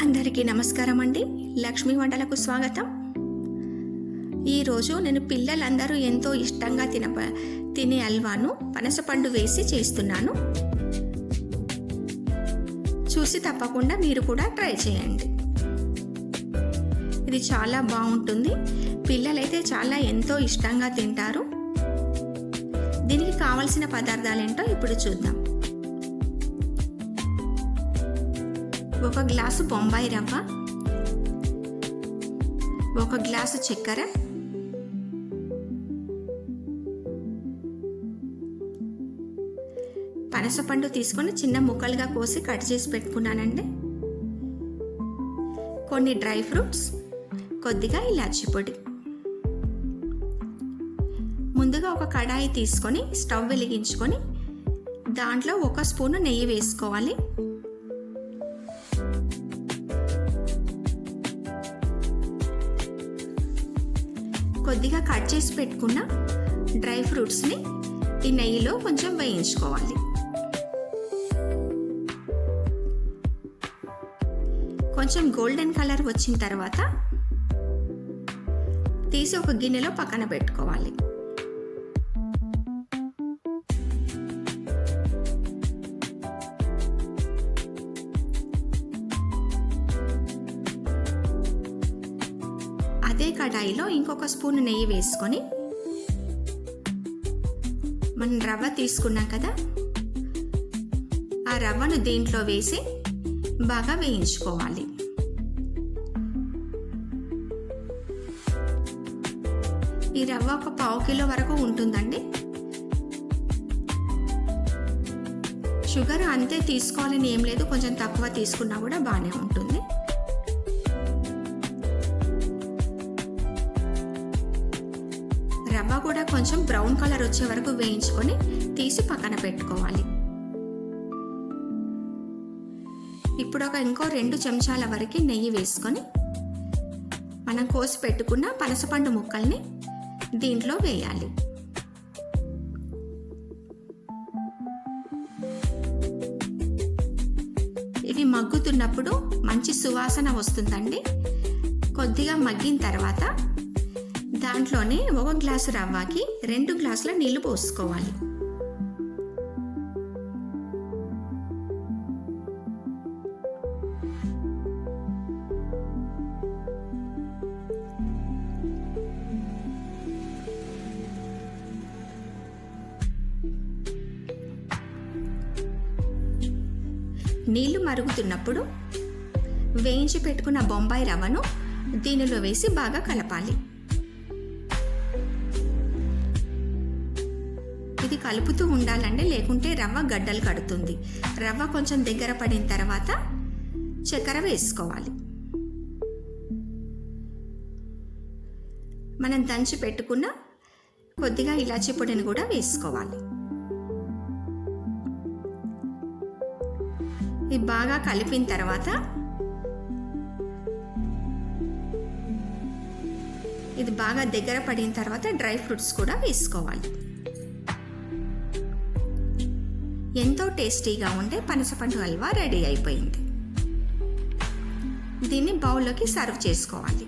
అందరికీ నమస్కారం అండి. లక్ష్మీ వంటలకు స్వాగతం. ఈరోజు నేను పిల్లలందరూ ఎంతో ఇష్టంగా తిన తినే అల్వాను పనసపండు వేసి చేస్తున్నాను. చూసి తప్పకుండా మీరు కూడా ట్రై చేయండి. ఇది చాలా బాగుంటుంది. పిల్లలైతే చాలా ఎంతో ఇష్టంగా తింటారు. దీనికి కావలసిన పదార్థాలు ఏంటో ఇప్పుడు చూద్దాం. ఒక గ్లాసు బొంబాయి రవ్వ ఒక గ్లాసు చక్కెర పనసపండు తీసుకొని చిన్న ముక్కలుగా కోసి కట్ చేసి పెట్టుకున్నానండి. కొన్ని డ్రై ఫ్రూట్స్ కొద్దిగా ఇలాచి పొడి. ముందుగా ఒక కడాయి తీసుకొని స్టవ్ వెలిగించుకొని దాంట్లో ఒక స్పూను నెయ్యి వేసుకోవాలి. కొద్దిగా కట్ చేసి పెట్టుకున్న డ్రై ఫ్రూట్స్ని ఈ నెయ్యిలో కొంచెం వేయించుకోవాలి. కొంచెం గోల్డెన్ కలర్ వచ్చిన తర్వాత తీసి ఒక గిన్నెలో పక్కన పెట్టుకోవాలి. అదే కడాయిలో ఇంకొక స్పూన్ నెయ్యి వేసుకొని మనం రవ్వ తీసుకున్నాం కదా ఆ రవ్వను దీంట్లో వేసి బాగా వేయించుకోవాలి. ఈ రవ్వ ఒక పావు కిలో వరకు ఉంటుందండి. షుగర్ అంతే తీసుకోవాలని ఏం లేదు కొంచెం తక్కువ తీసుకున్నా కూడా బాగానే ఉంటుంది. రవ్వ కూడా కొంచెం బ్రౌన్ కలర్ వచ్చే వరకు వేయించుకొని తీసి పక్కన పెట్టుకోవాలి. ఇప్పుడు ఒక ఇంకో రెండు చెంచాల వరకు నెయ్యి వేసుకొని మనం కోసి పెట్టుకున్న పనసపండు ముక్కల్ని దీంట్లో వేయాలి. ఇవి మగ్గుతున్నప్పుడు మంచి సువాసన వస్తుందండి. కొద్దిగా మగ్గిన తర్వాత దాంట్లోనే ఒక గ్లాసు రవ్వకి రెండు గ్లాసుల నీళ్ళు పోసుకోవాలి. నీళ్ళు మరుగుతున్నప్పుడు వేయించి పెట్టుకున్న బొంబాయి రవ్వను దీనిలో వేసి బాగా కలపాలి. కలుపుతూ ఉండాలండి లేకుంటే రవ్వ గడ్డలు కడుతుంది. రవ్వ కొంచెం దగ్గర పడిన తర్వాత చక్కెర వేసుకోవాలి. మనం దంచి పెట్టుకున్న కొద్దిగా ఇలాచి పొడిని కూడా వేసుకోవాలి. ఇది బాగా కలిపిన తర్వాత ఇది బాగా దగ్గర పడిన తర్వాత డ్రై ఫ్రూట్స్ కూడా వేసుకోవాలి. ఎంతో టేస్టీగా ఉండే పనసపండు హల్వా రెడీ అయిపోయింది. దీన్ని బౌల్లోకి సర్వ్ చేసుకోవాలి.